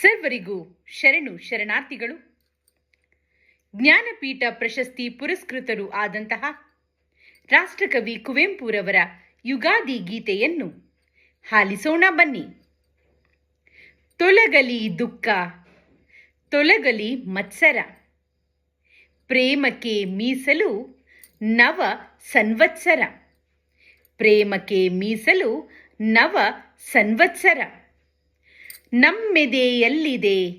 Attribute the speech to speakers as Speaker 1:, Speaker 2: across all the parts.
Speaker 1: ಸರ್ವರಿಗೂ ಶರಣು ಶರಣಾರ್ಥಿಗಳು. ಜ್ಞಾನಪೀಠ ಪ್ರಶಸ್ತಿ ಪುರಸ್ಕೃತರು ಆದಂತಹ ರಾಷ್ಟ್ರಕವಿ ಕುವೆಂಪುರವರ ಯುಗಾದಿ ಗೀತೆಯನ್ನು ಹಾಲಿಸೋಣ ಬನ್ನಿ. ತೊಲಗಲಿ ದುಃಖ, ತೊಲಗಲಿ ಮತ್ಸರ, ಪ್ರೇಮಕ್ಕೆ ಮೀಸಲು ನವ ಸಂವತ್ಸರ, ಪ್ರೇಮಕ್ಕೆ ಮೀಸಲು ನವ ಸಂವತ್ಸರ. ನಮ್ಮೆದೆಯಲ್ಲಿದೆ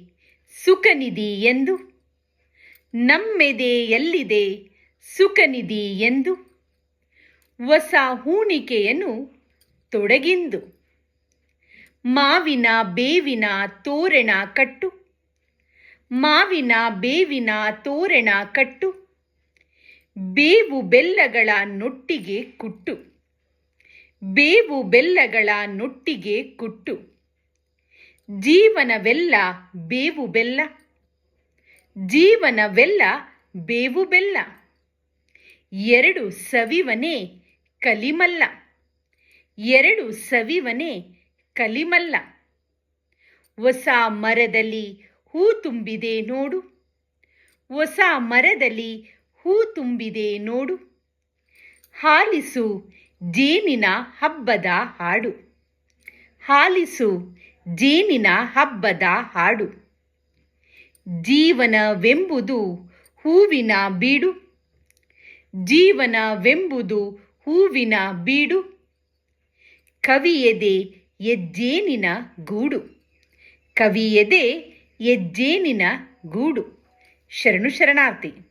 Speaker 1: ಸುಖನಿಧಿ ಎಂದು? ನಮ್ಮೆದೆಯಲ್ಲಿದೆ ಸುಖನಿಧಿ ಎಂದು? ಹೊಸ ಹೂಣಿಕೆಯನ್ನು ತೊಡಗಿಂದು? ಮಾವಿನ ಬೇವಿನ ತೋರಣ ಕಟ್ಟು? ಮಾವಿನ ಬೇವಿನ ತೋರಣ ಕಟ್ಟು? ಬೇವು ಬೆಲ್ಲಗಳ ನೊಟ್ಟಿಗೆ ಕುಟ್ಟು? ಬೇವು ಬೆಲ್ಲಗಳ ನೊಟ್ಟಿಗೆ ಕುಟ್ಟು? ಜೀವನವೆಲ್ಲ ಬೇವು ಬೆಲ್ಲ. ಜೀವನವೆಲ್ಲ ಬೇವು ಬೆಲ್ಲ. ಎರಡು ಸವಿವನೇ ಕಲಿಮಲ್ಲ. ಎರಡು ಸವಿವನೇ ಕಲಿಮಲ್ಲ. ಹೊಸ ಮರದಲ್ಲಿ ಹೂ ತುಂಬಿದೆ ನೋಡು. ಹೊಸ ಮರದಲ್ಲಿ ಹೂ ತುಂಬಿದೆ ನೋಡು. ಹಾಲಿಸು ಜೇನಿನ ಹಬ್ಬದ ಹಾಡು. ಹಾಲಿಸು ಜೇನಿನ ಹಬ್ಬದ ಹಾಡು. ಜೀವನವೆಂಬುದು ಹೂವಿನ ಬೀಡು. ಜೀವನವೆಂಬುದು ಹೂವಿನ ಬೀಡು. ಕವಿಯದೆ ಎಜ್ಜೇನಿನ ಗೂಡು. ಕವಿಯದೆ ಎಜ್ಜೇನಿನ ಗೂಡು. ಶರಣು ಶರಣಾರ್ಥಿ.